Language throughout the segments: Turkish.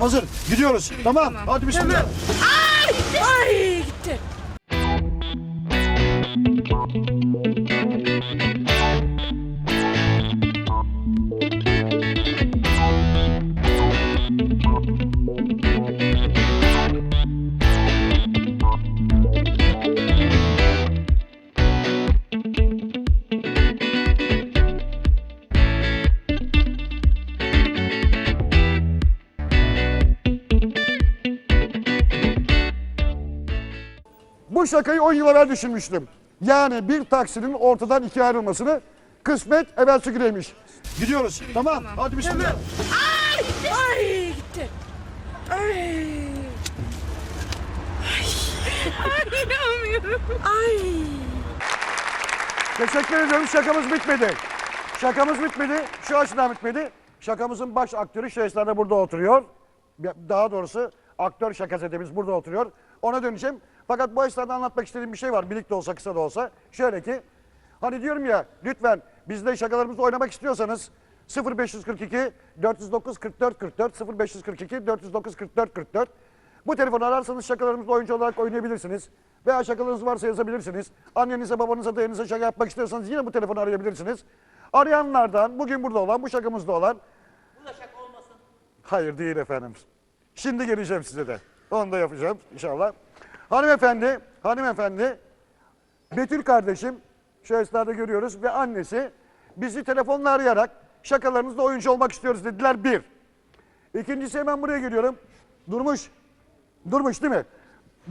Hazır. Gidiyoruz. Tamam. Hadi bismillah. Ay gitti. Şakayı 10 yıl evvel düşünmüştüm. Yani bir taksinin ortadan ikiye ayrılmasını kısmet evvel süreymiş. Gidiyoruz. Tamam. Hadi bismillah. Ay gitti. Ay. Ay. inanmıyorum. Ay. Teşekkür ediyorum. Şakamız bitmedi. Şakamız bitmedi. Şu açıdan bitmedi. Şakamızın baş aktörü Şehzade de burada oturuyor. Daha doğrusu aktör şakazetemiz burada oturuyor. Ona döneceğim. Fakat bu esnada anlatmak istediğim bir şey var. Birlikte olsa kısa da olsa. Şöyle ki hani diyorum ya lütfen bizde şakalarımızda oynamak istiyorsanız 0542 409 44 44 0542 409 44 44 bu telefonu ararsanız şakalarımızda oyuncu olarak oynayabilirsiniz. Veya şakalarınız varsa yazabilirsiniz. Annenize, babanıza, dayınıza şaka yapmak istiyorsanız yine bu telefonu arayabilirsiniz. Arayanlardan bugün burada olan, bu şakamızda olan... Bu da şaka olmasın. Hayır değil efendim. Şimdi geleceğim size de. Onu da yapacağım inşallah. Hanımefendi, hanımefendi, Betül kardeşim, şu esnada görüyoruz ve annesi bizi telefonla arayarak şakalarınızda oyuncu olmak istiyoruz dediler bir. İkincisi hemen buraya geliyorum. Durmuş. Durmuş değil mi?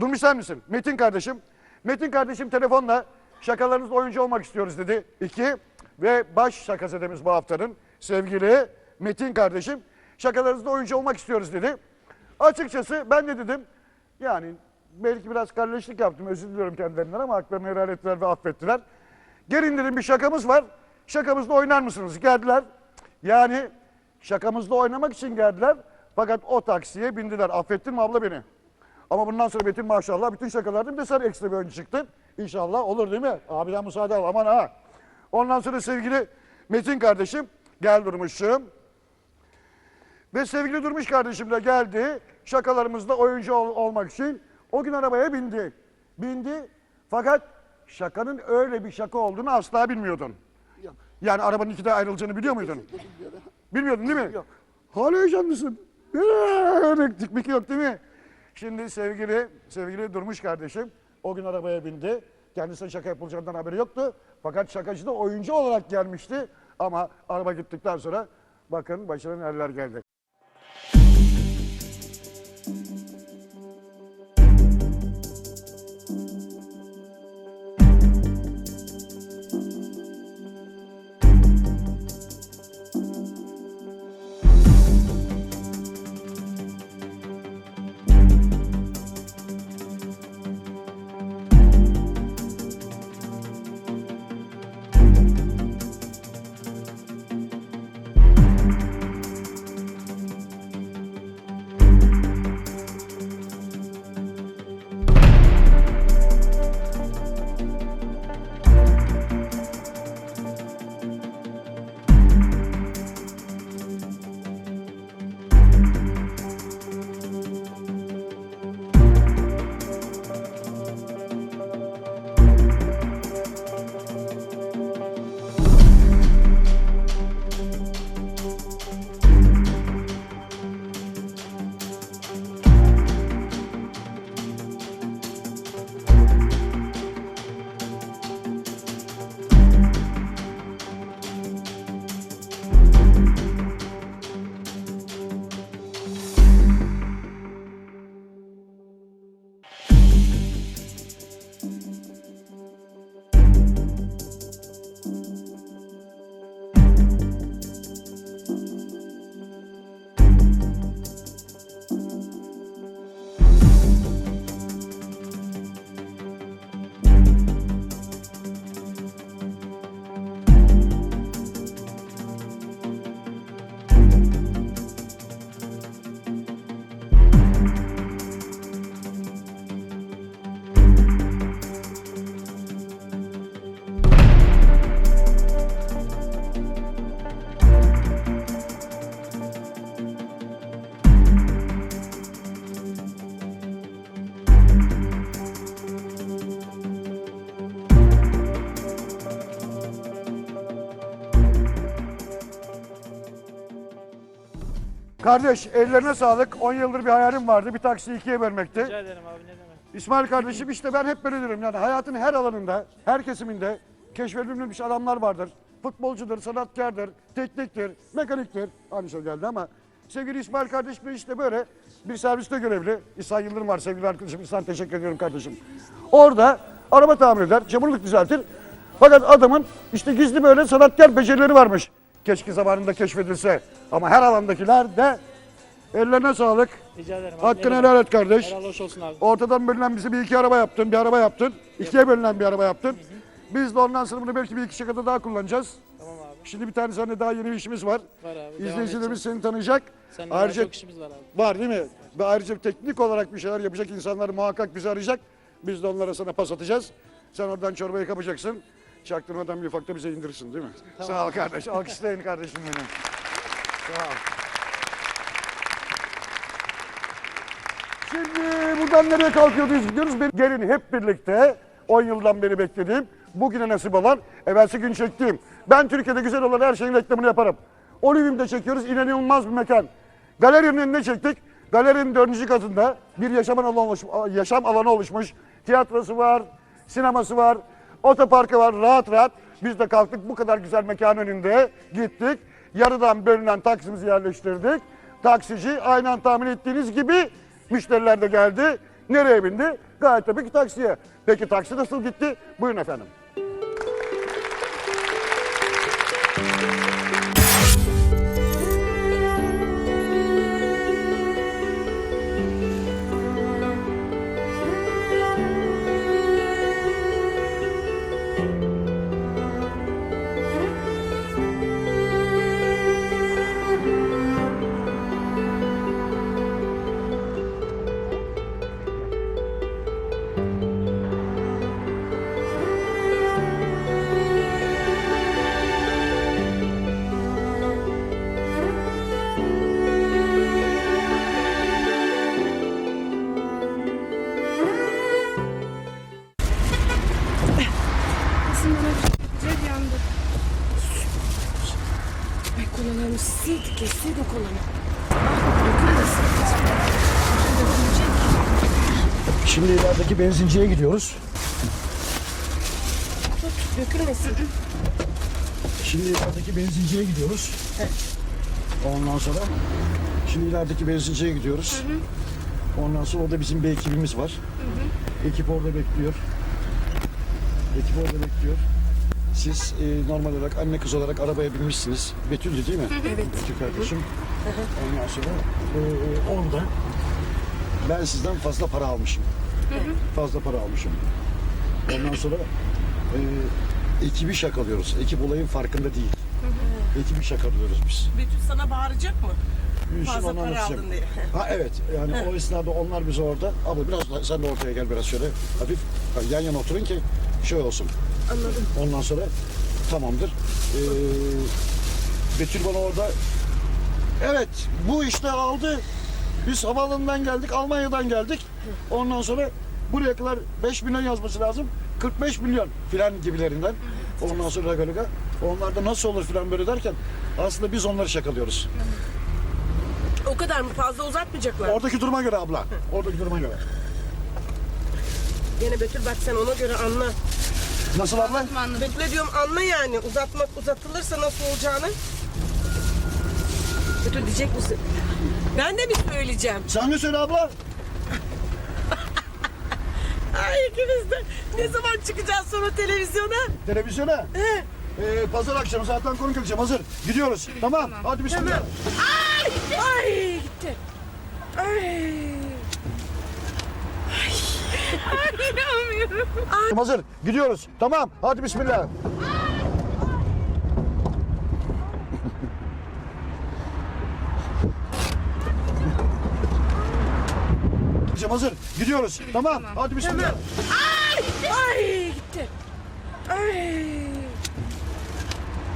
Durmuş sen misin? Metin kardeşim. Metin kardeşim telefonla şakalarınızda oyuncu olmak istiyoruz dedi. İki. Ve baş şakazetemiz bu haftanın sevgili Metin kardeşim. Şakalarınızda oyuncu olmak istiyoruz dedi. Açıkçası ben de dedim yani belki biraz kardeşlik yaptım özür diliyorum kendilerinden ama haklarını helal ettiler ve affettiler. Gelin dedim bir şakamız var. Şakamızda oynar mısınız? Geldiler. Yani şakamızda oynamak için geldiler. Fakat o taksiye bindiler. Affettin mi abla beni? Ama bundan sonra Metin maşallah bütün şakalarda bir de sen ekstra bir oyuncu çıktın. İnşallah olur değil mi? Abiden müsaade al aman ha. Ondan sonra sevgili Metin kardeşim gel Durmuş'um. Ve sevgili Durmuş kardeşim de geldi. Şakalarımızda oyuncu ol- olmak için o gün arabaya bindi. Bindi fakat şakanın öyle bir şaka olduğunu asla bilmiyordun. Yani arabanın ikide ayrılacağını biliyor muydun? Bilmiyordun değil mi? Yok. Hala heyecanlısın. Tikmik yok değil mi? Şimdi sevgili sevgili Durmuş kardeşim o gün arabaya bindi. Kendisine şaka yapılacağından haberi yoktu. Fakat şakacı da oyuncu olarak gelmişti. Ama araba gittikten sonra bakın başına neler geldi. Kardeş ellerine sağlık. 10 yıldır bir hayalim vardı. Bir taksiyi ikiye bölmekti. Rica ederim abi ne demek. İsmail kardeşim işte ben hep böyle diyorum yani hayatın her alanında, her kesiminde keşfedilmemiş adamlar vardır. Futbolcudur, sanatkardır, tekniktir, mekaniktir. Aynı şey geldi ama sevgili İsmail kardeşim de işte böyle bir serviste görevli. İhsan Yıldırım var sevgili arkadaşım. İhsan teşekkür ediyorum kardeşim. Orada araba tamir eder, çamurluk düzeltir. Fakat adamın işte gizli böyle sanatkar becerileri varmış. Keşke zamanında keşfedilse. Ama her alandakiler de ellerine sağlık. Rica ederim abi. Hakkını helal et kardeş. Helal hoş olsun abi. Ortadan bölünen bizi bir iki araba yaptın, bir araba yaptın. İkiye bölünen bir araba yaptın. Biz de ondan sonra bunu belki bir iki şakada daha kullanacağız. Tamam abi. Şimdi bir tane seninle daha yeni bir işimiz var. Var abi. devam İzleyicilerimiz seni tanıyacak. Seninle daha Ayrıca çok işimiz var abi. var değil mi? Ve ayrıca teknik olarak bir şeyler yapacak insanlar muhakkak bizi arayacak. Biz de onlara sana pas atacağız. Sen oradan çorbayı kapacaksın. Çaktırmadan bir ufak da bize indirirsin değil mi? Sağ ol kardeş. Alkışlayın kardeşim benim. Sağ ol. Şimdi buradan nereye kalkıyorduk gidiyoruz? Gelin hep birlikte 10 yıldan beri beklediğim, bugüne nasip olan, evvelsi gün çektiğim. Ben Türkiye'de güzel olan her şeyin reklamını yaparım. Olivium'da çekiyoruz, inanılmaz bir mekan. Galerinin önünde çektik. Galerinin dördüncü katında bir yaşam alanı, oluş, yaşam alanı oluşmuş. Tiyatrosu var, sineması var, otoparkı var rahat rahat. Biz de kalktık bu kadar güzel mekan önünde gittik. Yarıdan bölünen taksimizi yerleştirdik. Taksici aynen tahmin ettiğiniz gibi müşteriler de geldi. Nereye bindi? Gayet tabii ki taksiye. Peki taksi nasıl gitti? Buyurun efendim. Benzinciye gidiyoruz. Dökülmesin. Şimdi ilerideki benzinciye gidiyoruz. Ondan sonra şimdi ilerideki benzinciye gidiyoruz. Ondan sonra orada bizim bir ekibimiz var. Ekip orada bekliyor. Ekip orada bekliyor. Siz e, normal olarak anne kız olarak arabaya binmişsiniz. Betül'dü değil mi? Evet. Betül kardeşim. Ondan sonra e, orada ben sizden fazla para almışım. Fazla para almışım. Ondan sonra e, ekibi şakalıyoruz. Ekip olayın farkında değil. Ekibi şakalıyoruz biz. Betül sana bağıracak mı? Büyüsün Fazla para anlatacağım. aldın diye. Ha evet yani o esnada onlar bizi orada. Abla biraz da- sen de ortaya gel biraz şöyle hafif Ha, yan yana oturun ki şey olsun. Anladım. Ondan sonra tamamdır. Ee, Betül bana orada evet bu işte aldı. Biz havaalanından geldik Almanya'dan geldik. Ondan sonra buraya kadar 5 milyon yazması lazım. 45 milyon filan gibilerinden. Ondan sonra galiba onlar da nasıl olur filan böyle derken aslında biz onları şakalıyoruz. O kadar mı fazla uzatmayacaklar? Oradaki duruma göre abla. Oradaki duruma göre. Gene Betül bak sen ona göre anla. Nasıl abla? Betül'e diyorum anla yani uzatmak uzatılırsa nasıl olacağını. Betül diyecek misin? Ben de mi söyleyeceğim? Sen ne söyle abla? Ay ikimiz de ne zaman çıkacağız sonra televizyona? Televizyona. He. Ee, pazar akşamı zaten konuk edeceğim. Hazır. Gidiyoruz. Tamam. Hadi bismillah. Ay! Ay gitti. Ay. Ay. Ay inanmıyorum. Ay. Hazır. Gidiyoruz. Tamam. Hadi bismillah. Hazır. Gidiyoruz. Tamam. Hadi bismillah. Ay! Ay gitti. Ay.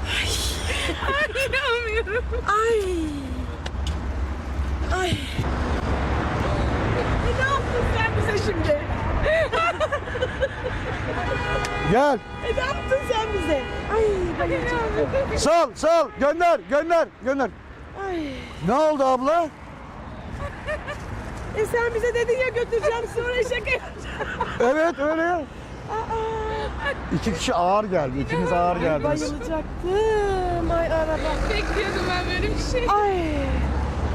Ay. Ay inanmıyorum. Ay. Ay. E, ne yaptın sen bize şimdi? Gel. E, ne yaptın sen bize? Ay ben Sal, sal. Gönder, gönder, gönder. Ay. Ne oldu abla? E sen bize dedin ya götüreceğim sonra şaka yapacağım. Evet öyle ya. İki kişi ağır geldi. İkiniz ağır geldiniz. Bayılacaktım. Ay araba. Bekliyordum ben böyle bir şey. Ay.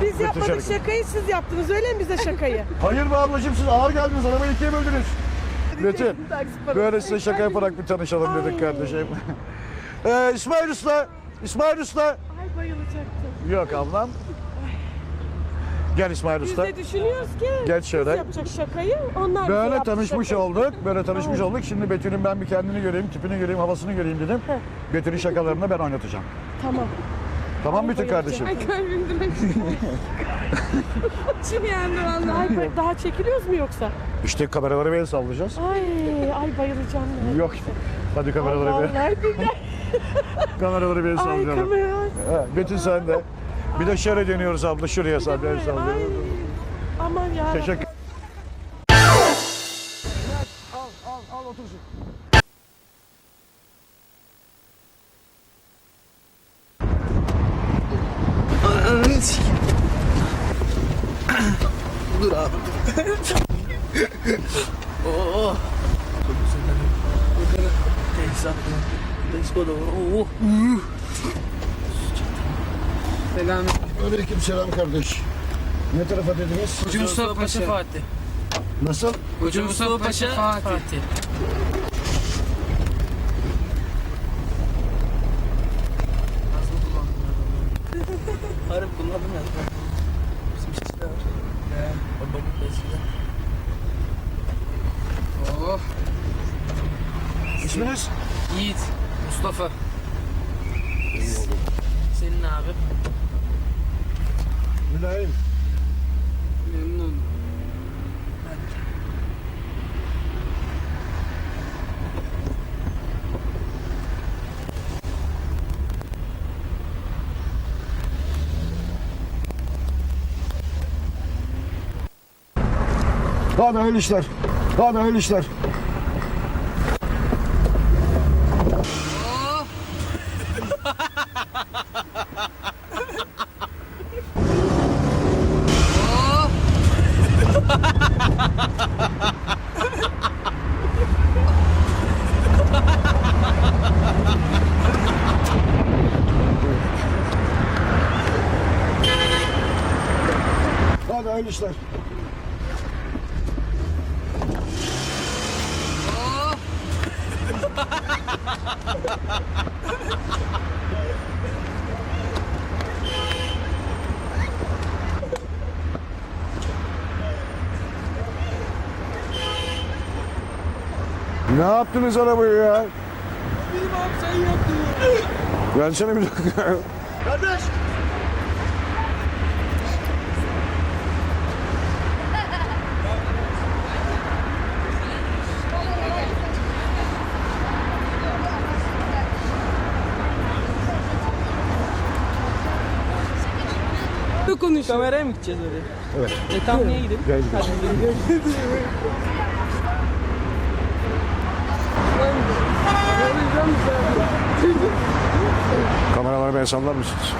Biz yapmadık şarkı. şakayı siz yaptınız öyle mi bize şakayı? Hayır be ablacığım siz ağır geldiniz. Arabayı ikiye böldünüz. Metin. Böyle size şaka yaparak bir tanışalım dedik kardeşim. ee, İsmail Usta. İsmail Usta. Ay bayılacaktım. Yok ablam. Gel İsmail Biz Usta. de düşünüyoruz ki biz şöyle. yapacak şakayı onlar bize Böyle yaptı tanışmış şakayı. olduk. Böyle tanışmış olduk. Şimdi Betül'ün ben bir kendini göreyim, tipini göreyim, havasını göreyim dedim. Betül'ün şakalarını da ben oynatacağım. Tamam. Tamam Betül kardeşim? Ay direkt. İçim yandı valla. Ay bay- daha çekiliyoruz mu yoksa? İşte kameraları bir el sallayacağız. Ay ay bayılacağım. ben. Yok. Hadi kameraları bir, Vallahi billahi. kameraları bir el Ay sallayalım. kamera. Ha, Betül sen de. Bir de şöyle dönüyoruz abla. Şuraya sal, Ay sallayalım. aman ya. Teşekkür. Al, al, al otursun. Dur abi. Oo. Yukarı. Tesisat. Tesco da var. Oo. Selam. Aleyküm selam kardeş. Ne tarafa dediniz? Hoca Mustafa Paşa Fatih. Nasıl? Hoca Mustafa Paşa Fatih. Harbi kullandım ya. Bizim sesler var. Ya. Babamın sesler. Oh, İsminiz? Yiğit, Mustafa. Senin abi. Mülayim. Memnun oldum. Hadi hayırlı işler. Hadi hayırlı işler. Hadi hayırlı işler. Ne yaptınız arabayı ya? Benim abi sen yaptın. Gelsene bir dakika. Kardeş. Konuş. Kameraya mı gideceğiz oraya? Evet. E tam niye gidelim? Gel gidelim. Kameraları ben sallar mısınız?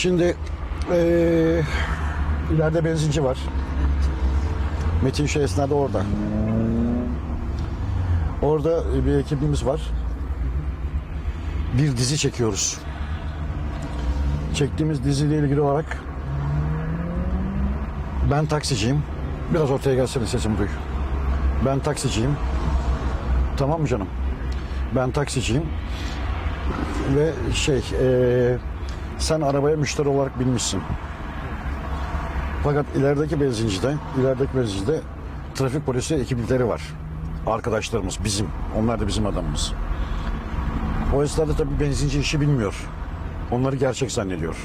Şimdi eee ileride benzinci var. Metin şu esnada orada. Orada bir ekibimiz var. Bir dizi çekiyoruz. Çektiğimiz diziyle ilgili olarak ben taksiciyim. Biraz ortaya gelsene sesimi duy. Ben taksiciyim. Tamam mı canım? Ben taksiciyim. Ve şey, eee, sen arabaya müşteri olarak binmişsin. Fakat ilerideki benzincide, ilerideki benzincide trafik polisi ekipleri var. Arkadaşlarımız bizim. Onlar da bizim adamımız. O esnada tabii benzinci işi bilmiyor. Onları gerçek zannediyor.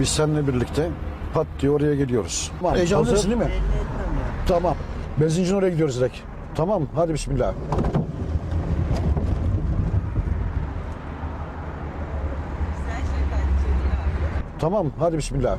Biz seninle birlikte pat diye oraya geliyoruz. Tamam, Heyecanlısın değil mi? Tamam. Benzincinin oraya gidiyoruz direkt. Tamam. Hadi bismillah. Tamam hadi bismillah.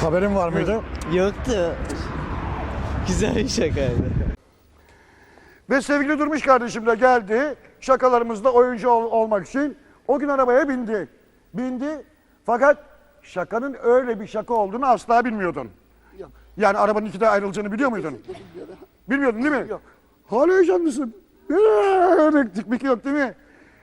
Haberin var mıydı? Yoktu. Güzel bir şakaydı. Ve sevgili Durmuş kardeşim de geldi. Şakalarımızda oyuncu ol- olmak için o gün arabaya bindi. Bindi fakat şakanın öyle bir şaka olduğunu asla bilmiyordun. Yani arabanın ikide ayrılacağını biliyor muydun? Bilmiyordun değil mi? Yok. Hala heyecanlısın. Öyle Tikmik yok değil mi?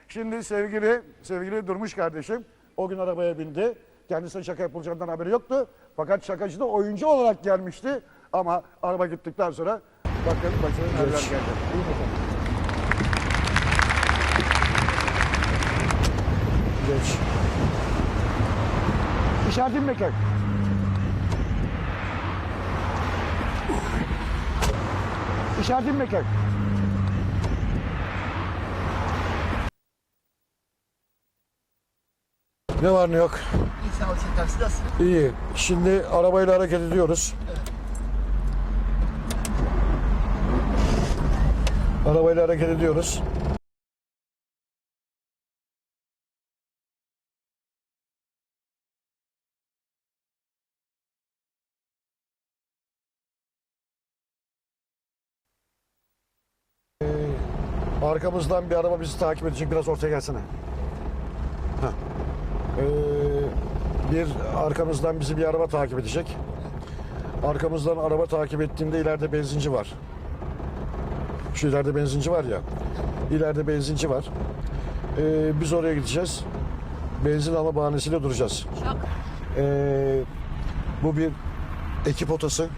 Şimdi sevgili sevgili Durmuş kardeşim o gün arabaya bindi. Kendisine şaka yapılacağından haberi yoktu. Fakat şakacı da oyuncu olarak gelmişti. Ama araba gittikten sonra bakın başına neler geldi. Buyurun efendim. Geç. İşaretin bekle. İşaretin bekle. Ne var ne yok? İyi sağ ol sen taksi nasıl? İyi. Şimdi arabayla hareket ediyoruz. Arabayla hareket ediyoruz. Arkamızdan bir araba bizi takip edecek. Biraz ortaya gelsene. Heh. Ee, bir arkamızdan bizi bir araba takip edecek. Arkamızdan araba takip ettiğinde ileride benzinci var. Şu ileride benzinci var ya. İleride benzinci var. Ee, biz oraya gideceğiz. Benzin alma bahanesiyle duracağız. Ee, bu bir ekip otası.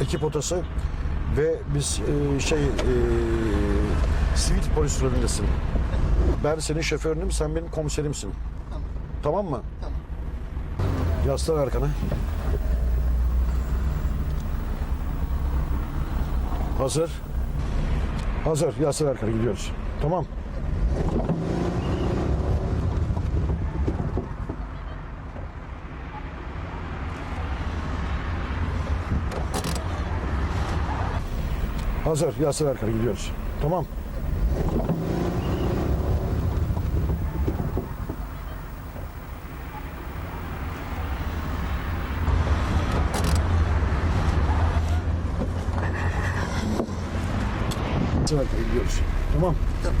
Ekip otası ve biz e, şey e, sivil polis rolündesin. Ben senin şoförünüm, sen benim komiserimsin. Tamam mı? Tamam. Yaslan arkana. Hazır. Hazır. Yaslan arkana gidiyoruz. Tamam. Hazır. Yaslan arkana gidiyoruz. Tamam. Yaslan arkana gidiyoruz. Tamam. Yapacağım.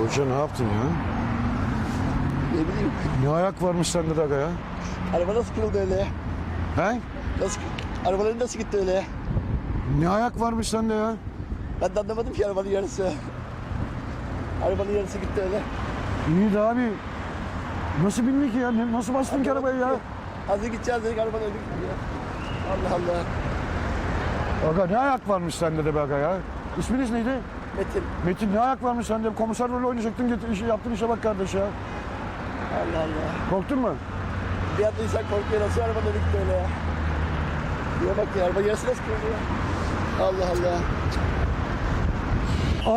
Hoca ne yaptın ya? Ne bileyim. Ne ayak varmış sende de aga ya? Araba nasıl kırıldı öyle ya? He? Nasıl, arabaların nasıl gitti öyle? Ne ayak varmış sende ya? Ben de anlamadım ki arabanın yarısı. Arabanın yarısı gitti öyle. İyi de abi. Nasıl bindin ki ya? Ne- Nasıl bastın ki arabaya ya? Hazır gideceğiz dedik arabanın önü gitti ya. Allah Allah. Aga ne ayak varmış sende de be aga ya? İsminiz neydi? Metin. Metin ne ayak varmış sende? Komiser rolü oynayacaktın. Git, işi, yaptığın işe bak kardeş ya. Allah Allah. Korktun mu? Bir anda insan korkuyor nasıl arabanın önü gitti öyle ya. Diye bak ya araba yarısı nasıl kırıldı ya? Allah Allah.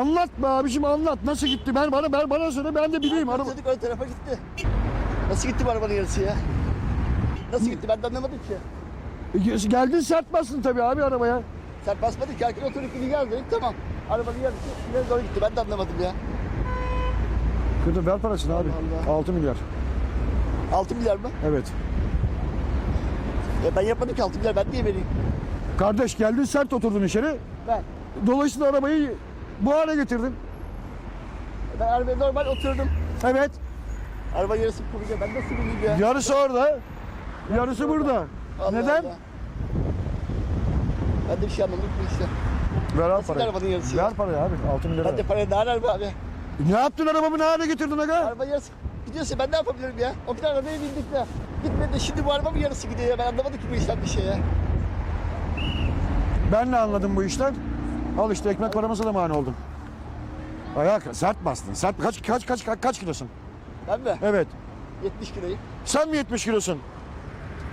Anlat be abiciğim anlat. Nasıl gitti? Ben bana ben bana söyle ben de bileyim. Araba... Dedik ön tarafa gitti. Nasıl gitti bu arabanın yarısı ya? Nasıl gitti ben de anlamadım ki. E, Geldin sert bastın tabii abi arabaya. Sen basmadın ki arkada oturup geri gel dedik tamam. Arabanın yarısı ileri doğru gitti ben de anlamadım ya. Kırdı ver parasını abi. Allah. 6 milyar. 6 milyar mı? Evet. Ya ben yapmadım ki 6 milyar ben niye vereyim? Kardeş geldin sert oturdun içeri. Ben. Dolayısıyla arabayı bu hale getirdin. Ben arabaya normal oturdum. Evet. Araba yarısı kuruyor ben nasıl bileyim ya? Yarısı orada. Yarısı burada. Allah Neden? Allah. Ben de bir şey anlamadım bu işte. Ver al Nasıl parayı. arabanın yarısı ya? Ver parayı abi. 6 milyar. Ben de parayı arar be abi? Ne yaptın arabamı ne hale getirdin aga? Araba yarısı gidiyorsa ben ne yapabilirim ya? O tane arabaya bindik de. Gitmedi de şimdi bu araba mı yarısı gidiyor ya? Ben anlamadım ki bu işten bir şey ya. Ben ne anladım bu işten? Al işte ekmek paramıza da mani oldum. Ayak sert bastın. Sert kaç kaç kaç kaç, kaç kilosun? Ben mi? Evet. 70 kiloyum. Sen mi 70 kilosun?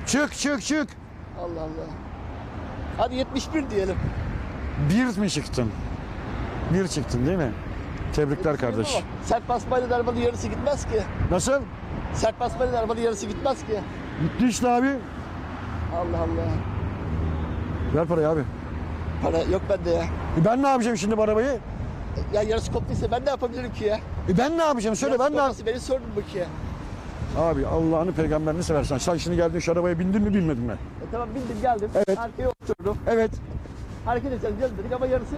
Çık çık çık. Allah Allah. Hadi 71 diyelim. Bir mi çıktın? Bir çıktın değil mi? Tebrikler kardeş. Ama Sert basmayla arabanın yarısı gitmez ki. Nasıl? Sert basmayla arabanın yarısı gitmez ki. Gitti işte abi. Allah Allah. Ver parayı abi. Para yok bende ya. E ben ne yapacağım şimdi bu arabayı? Ya yarısı koptuysa ben ne yapabilirim ki ya? E ben ne yapacağım? Söyle Yarısı ben ne yap- kopması Benim sorunum bu ki ya. Abi Allah'ını peygamberini seversen. Sen şimdi geldin şu arabaya bindin mi binmedin mi? E tamam bindim geldim. Evet. Arkaya oturdum. Evet. Hareket edeceğiz dedik ama yarısı...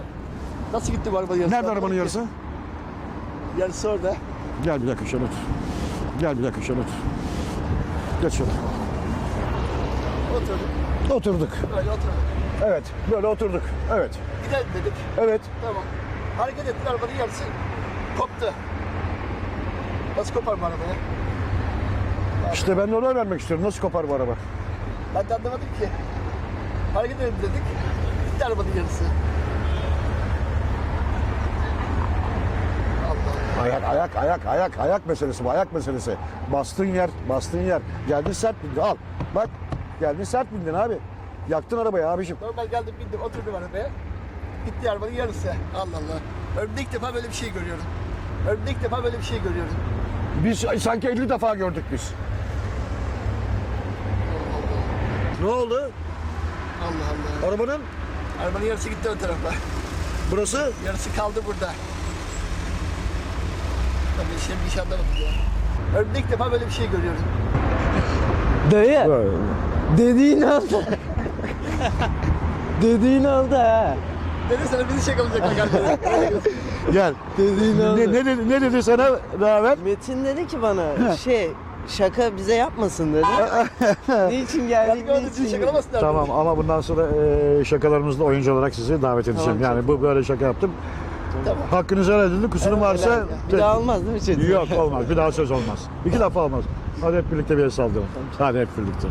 Nasıl gitti bu arabanın yarısı? Nerede arabanın yarısı? Yarısı orada. Gel bir dakika şöyle otur. Gel bir dakika şöyle otur. Geç şöyle. Oturduk. Oturduk. Böyle oturduk. Evet. Böyle oturduk. Evet. Gidelim dedik. Evet. Tamam. Hareket ettik arabanın yarısı koptu. Nasıl kopar bu araba ya? İşte ben de onu öğrenmek istiyorum. Nasıl kopar bu araba? Ben de anlamadım ki. Hareket edelim dedik. Gitti arabanın yarısı. Allah Allah. Ayak, ayak, ayak, ayak, ayak meselesi bu. Ayak meselesi. Bastığın yer, bastığın yer. Geldin sert bindin. Al. Bak. Geldin sert bindin abi. Yaktın arabayı abiciğim. Normal geldim bindim oturdum arabaya. Gitti arabanın yarısı. Allah Allah. Ömrümde ilk defa böyle bir şey görüyorum. Ömrümde ilk defa böyle bir şey görüyorum. Biz sanki 50 defa gördük biz. Ne oldu? Allah Allah. Arabanın Arabanın yarısı gitti ön tarafa. burası Yarısı kaldı burada. Tabii şimdi bir şey ilk defa böyle bir şey görüyorum. Dayı dediğin oldu. dediğin oldu ha. Dedi sana bizi şakalayacaklar galiba. Gel. Dediğin oldu. Ne, ne, dedi, ne dedi sana Raver? Metin dedi ki bana şey şaka bize yapmasın dedi. Niçin geldik bizi niçin? şakalamasınlar. Tamam ama bundan sonra e, şakalarımızda oyuncu olarak sizi davet edeceğim. Tamam, yani bu böyle şaka yaptım. Tamam. Hakkınızı helal edin. Kusurum Evet, varsa... helal. Bir daha olmaz değil mi Çetin? Yok olmaz. Bir daha söz olmaz. İki defa olmaz. Hadi hep birlikte bir el saldırın. Hadi hep birlikte.